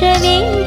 Trên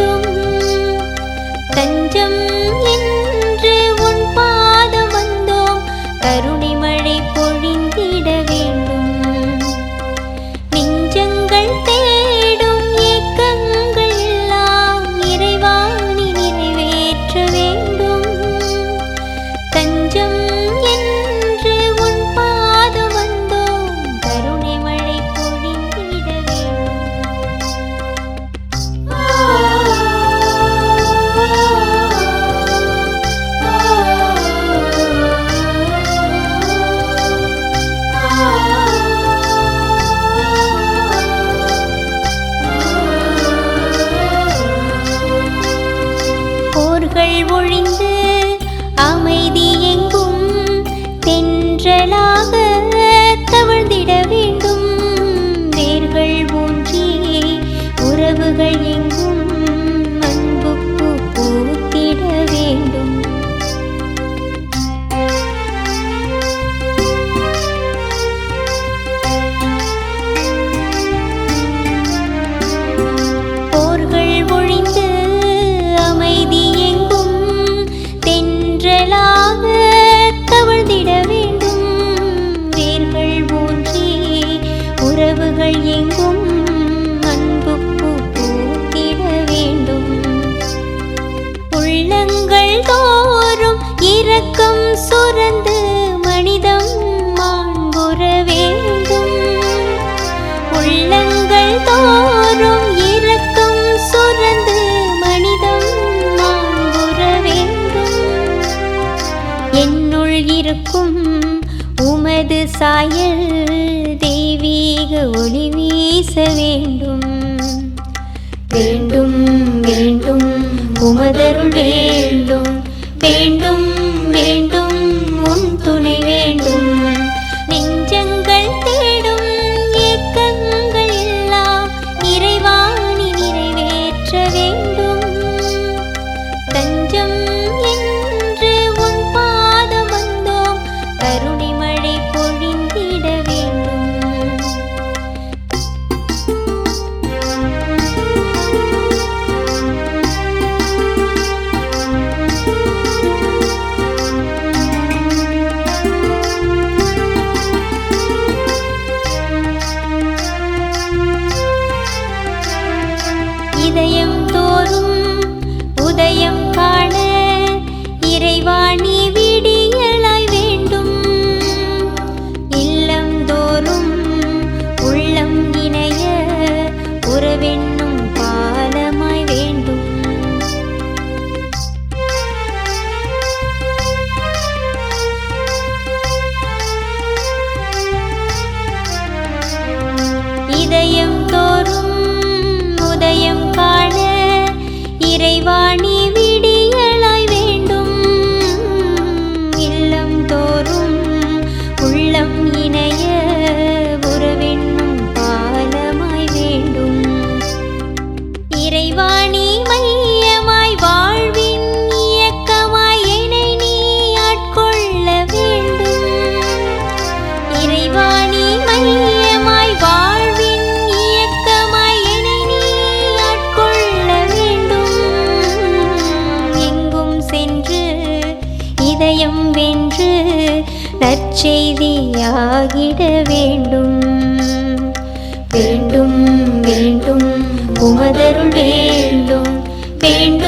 Україні. சுரந்து மனிதம் மாண்புற வேண்டும். உள்ளங்கள் தோறும் இரக்கம் சுரந்து மனிதம் மாண்புற வேண்டும். என்னுள் இருக்கும் உமது சாயல் தெய்வீக ஒளி வீச வேண்டும். வேண்டும் வேண்டும் உமதருள் வேண்டும். வேண்டும் வாணி நற்செய்தியாகிட வேண்டும். வேண்டும் வேண்டும் உமதருள் வேண்டும் வேண்டும்.